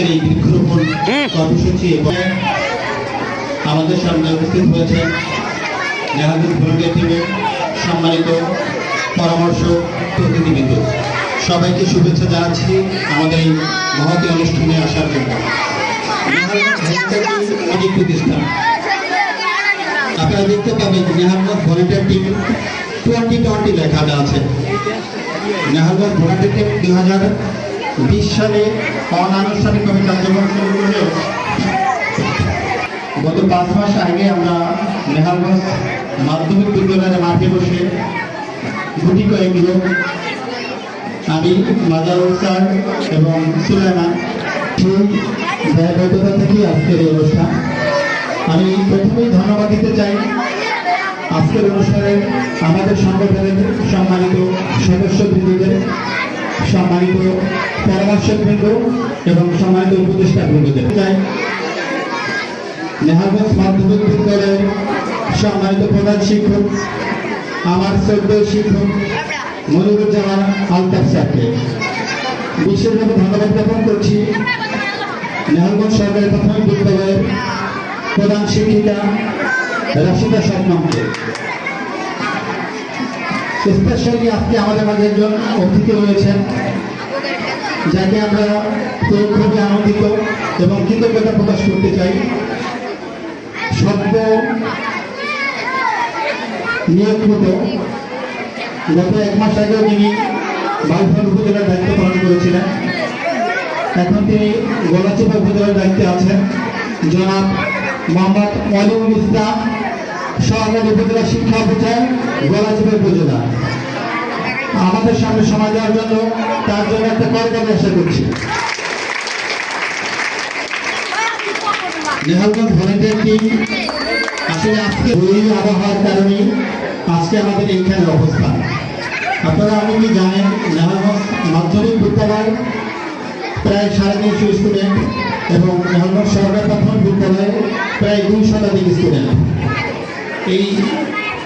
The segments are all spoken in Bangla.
আজকের এই বৃক্ষরোপণ কর্মসূচি এবং আমাদের সামনে উপস্থিত হয়েছেন জাহাঙ্গীর ভলেন্টিয়ার টিমের সম্মানিত পরামর্শ প্রতিনিধিবৃন্দ। সবাইকে শুভেচ্ছা জানাচ্ছি আমাদের এই মহতি অনুষ্ঠানে আসার জন্য। অনেক প্রতিষ্ঠান। আপনারা দেখতে পাবেন Nehalganj volunteer team twenty twenty লেখা আছে। নেহালগঞ্জ ভলেন্টিয়ার টিম দুই হাজার বিশ সালে অনানুষ্ঠানিকভাবে কার্যক্রম শুরু করলেও গত পাঁচ মাস আগে আমরা নেহালগঞ্জ মাধ্যমিক বিদ্যালয়ের মাঠে বসে গুটি কয়েক লোক আমি মাজারুল স্যার এবং সুলেমান সেই দায়বদ্ধতা থেকেই আজকের এই অনুষ্ঠান। আমি প্রথমেই ধন্যবাদ দিতে চাই আজকের অনুষ্ঠানে আমাদের সংগঠনের সম্মানিত সদস্যবৃন্দদের সম্মানিত পরামর্শকবৃন্দ এবং সম্মানিত উপদেষ্টা বৃন্দদের নেহাগঞ্জ মাধ্যমিক বিদ্যালয়ের সম্মানিত প্রধান শিক্ষক, আমার শ্রদ্ধ শিক্ষক, মনিরুজ্জামান আলতাফ স্যারকে বিশেষভাবে ধন্যবাদ জ্ঞাপন করছি। নেহালগঞ্জ সরকারি প্রাথমিক বিদ্যালয়ের প্রধান শিক্ষিকা রাশিদা শর্মাকে স্পেশালি আজকে আমাদের মাঝে একজন অতিথি রয়েছেন, যাকে আমরা খুবই আনন্দিত এবং কৃতজ্ঞতা প্রকাশ করতে চাই। সদ্য নিয়োগ গত এক মাস আগেও তিনি বালফল উপজেলার দায়িত্ব পালন করেছিলেন। এখন তিনি গলাচিপা উপজেলার দায়িত্বে আছেন। জনাব মোহাম্মদ ওয়ালিউল ইসলাম সরকারি উপজেলা শিক্ষা অফিসার গলাচিপা উপজেলা আমাদের সামনে সময় দেওয়ার জন্য তার জন্য একটা করদানি আশা করছি। নেহালগঞ্জ ভলেন্টিয়ার টিম আসলে আজকে ওই আবহাওয়ার কারণে আজকে আমাদের এইখানে অবস্থান। আপনারা অনেকে জানেন, নেহালগঞ্জ মাধ্যমিক বিদ্যালয় প্রায় সাড়ে তিনশো স্টুডেন্ট এবং নেহালগঞ্জ সরকার প্রাথমিক বিদ্যালয়ে প্রায় দুই শতাধিক স্টুডেন্ট এই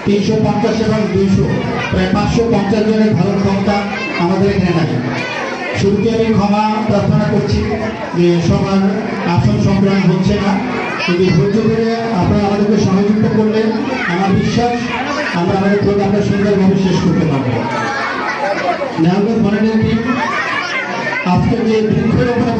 তিনশো পঞ্চাশ এবং দুইশো, প্রায় পাঁচশো পঞ্চাশ জনের ভারত ক্ষমতা আমাদের এখানে থাকে শুরুতে আমি ক্ষমা প্রার্থনা করছি যে সবার আসন সংগ্রাম হচ্ছে না। কিন্তু ধৈর্য ধরে আপনারা আমাদেরকে সহযোগিতা করলে আমার বিশ্বাস, আমরা আমাদের প্রোগ্রামটা সুন্দরভাবে শেষ করতে পারব। নেহালগঞ্জ টিম আজকে যে বৃক্ষরোপণ